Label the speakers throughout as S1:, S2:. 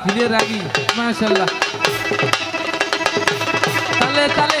S1: ফিরে আগে মাশাল্লাহ তালে তালে।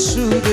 S1: to